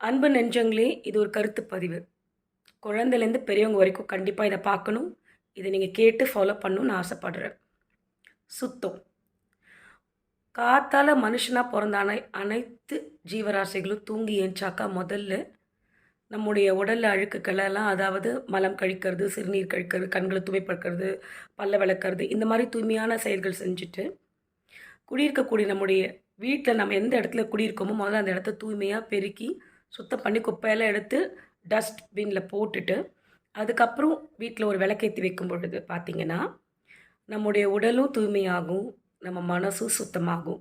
அன்பு நெஞ்சங்களே இது ஒரு கருத்து பதிவு. குழந்தைலேருந்து பெரியவங்க வரைக்கும் கண்டிப்பாக இதை பார்க்கணும். இதை நீங்கள் கேட்டு ஃபாலோ பண்ணணும்னு ஆசைப்படுறேன். சுத்தம். காத்தால் மனுஷனாக பிறந்த அனை அனைத்து ஜீவராசிகளும் தூங்கி ஏஞ்சாக்கா முதல்ல நம்முடைய உடலில் அழுக்குக்களெல்லாம் அதாவது மலம் கழிக்கிறது சிறுநீர் கழிக்கிறது கண்களை தூய்மைப்படுத்துறது பல்ல விளக்கிறது இந்த மாதிரி தூய்மையான செயல்கள் செஞ்சுட்டு குடியிருக்கக்கூடிய நம்முடைய வீட்டில் நம்ம எந்த இடத்துல குடியிருக்கோமோ முதல்ல அந்த இடத்த தூய்மையாக பெருக்கி சுத்தம் பண்ணி குப்பையெல்லாம் எடுத்து டஸ்ட்பினில் போட்டுட்டு அதுக்கப்புறம் வீட்டில் ஒரு விளக்கேற்றி வைக்கும் பொழுது பார்த்திங்கன்னா நம்முடைய உடலும் தூய்மையாகும் நம்ம மனசும் சுத்தமாகும்.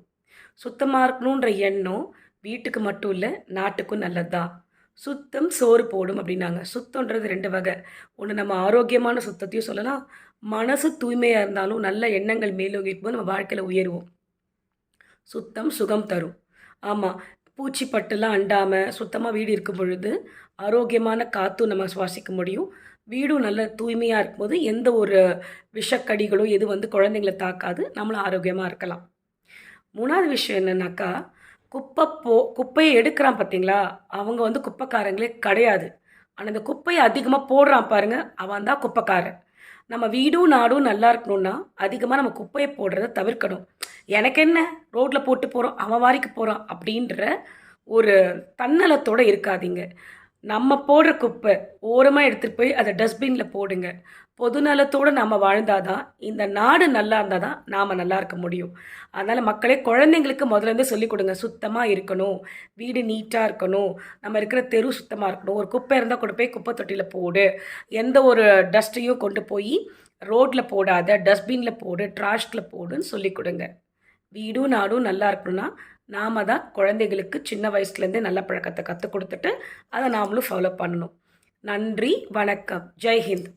சுத்தமாக இருக்கணுன்ற எண்ணம் வீட்டுக்கு மட்டும் இல்லை நாட்டுக்கும் நல்லது? தான் சுத்தம் சோறு போடும் அப்படின்னாங்க. சுத்தன்றது ரெண்டு வகை. ஒன்று நம்ம ஆரோக்கியமான சுத்தத்தையும் சொல்லலாம். மனசு தூய்மையாக இருந்தாலும் நல்ல எண்ணங்கள் மேலோங்கி இருக்கும்போது நம்ம வாழ்க்கையில் உயர்வோம். சுத்தம் சுகம் தரும். ஆமாம் பூச்சிப்பட்டுலாம் அண்டாமல் சுத்தமாக வீடு இருக்கும் பொழுது ஆரோக்கியமான காற்றும் நம்ம சுவாசிக்க முடியும். வீடும் நல்ல தூய்மையாக இருக்கும்போது எந்த ஒரு விஷக்கடிகளோ எது வந்து குழந்தைங்கள தாக்காது நம்மளும் ஆரோக்கியமாக இருக்கலாம். மூணாவது விஷயம் என்னென்னாக்கா குப்பை போ குப்பையை எடுக்கிறான் பார்த்தீங்களா அவங்க வந்து குப்பைக்காரங்களே கிடையாது. ஆனால் இந்த குப்பையை அதிகமாக போடுறான் பாருங்கள் அவன் தான் குப்பைக்காரன். நம்ம வீடும் நாடும் நல்லா இருக்கணும்னா அதிகமாக நம்ம குப்பையை போடுறத தவிர்க்கணும். எனக்கு என்ன ரோட்டில் போட்டு போகிறோம் அவன் வாரிக்கு போகிறான் அப்படின்ற ஒரு தன்னலத்தோடு இருக்காதீங்க. நம்ம போடுற குப்பை ஓரமாக எடுத்துகிட்டு போய் அதை டஸ்ட்பினில் போடுங்க. பொதுநலத்தோடு நம்ம வாழ்ந்தாதான் இந்த நாடு நல்லா இருந்தால் தான் நாம் நல்லா இருக்க முடியும். அதனால் மக்களே குழந்தைங்களுக்கு முதல்ல சொல்லிக் கொடுங்க. சுத்தமாக இருக்கணும். வீடு நீட்டாக இருக்கணும். நம்ம இருக்கிற தெரு சுத்தமாக இருக்கணும். ஒரு குப்பை இருந்தால் கொண்டு போய் குப்பை தொட்டியில் போடு. எந்த ஒரு டஸ்ட்டையும் கொண்டு போய் ரோட்டில் போடாத டஸ்ட்பினில் போடு ட்ராஷ்டில் போடுன்னு சொல்லிக் கொடுங்க. வீடும் நாடும் நல்லா இருக்கணும்னா நாம தான் குழந்தைகளுக்கு சின்ன வயசுலேருந்தே நல்ல பழக்கத்தை கற்றுக் கொடுத்துட்டு அதை நாமளும் ஃபாலோ பண்ணணும். நன்றி வணக்கம். ஜெய்ஹிந்த்